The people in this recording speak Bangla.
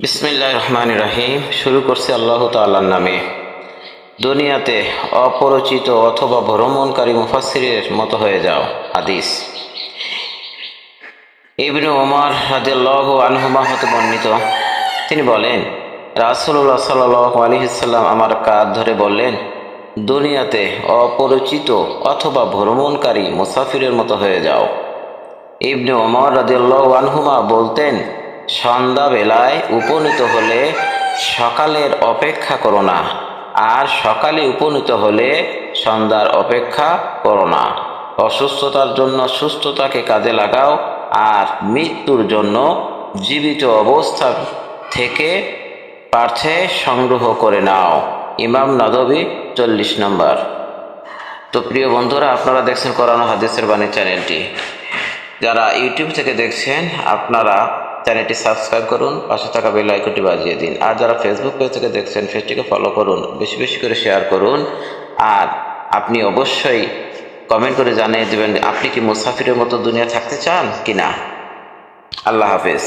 বিসমিল্লাহ রহমান রাহিম। শুরু করছে আল্লাহ তাল্লার নামে। দুনিয়াতে অপরিচিত অথবা ভ্রমণকারী মুফাসিরের মতো হয়ে যাও, হাদিস। ইবনু ওমর রাজিয়াল্লাহ আনহুমা হতে বর্ণিত। তিনি বলেন রাসুল্লাহ সাল্লাহ আলহিসাল্লাম আমার কাঁধ ধরে বললেন, দুনিয়াতে অপরিচিত অথবা ভ্রমণকারী মুসাফিরের মতো হয়ে যাও। ইবনে ওমর রাদিয়াল্লাহু আনহুমা বলতেন সন্ধ্যাবেলায় উপনীত হলে সকালের অপেক্ষা করো না, আর সকালে উপনীত হলে সন্ধ্যার অপেক্ষা করো না। অসুস্থতার জন্য সুস্থতাকে কাজে লাগাও, আর মৃত্যুর জন্য জীবিত অবস্থা থেকে পার্থে সংগ্রহ করে নাও। ইমাম নদবী চল্লিশ নম্বর। তো প্রিয় বন্ধুরা, আপনারা দেখছেন কোরআন হাদিসের বাণী চ্যানেলটি। যারা ইউটিউব থেকে দেখছেন, আপনারা চ্যানেলটি সাবস্ক্রাইব করুন, পাশে থাকা বেল আইকনটি বাজিয়ে দিন। আর যারা ফেসবুক পেজ থেকে দেখছেন ফেসটিকে ফলো করুন, বেশি বেশি করে শেয়ার করুন। আর আপনি অবশ্যই কমেন্ট করে জানিয়ে দেবেন, আপনি কি মুসাফিরের মতো দুনিয়া থাকতে চান কি না আল্লাহ হাফেজ।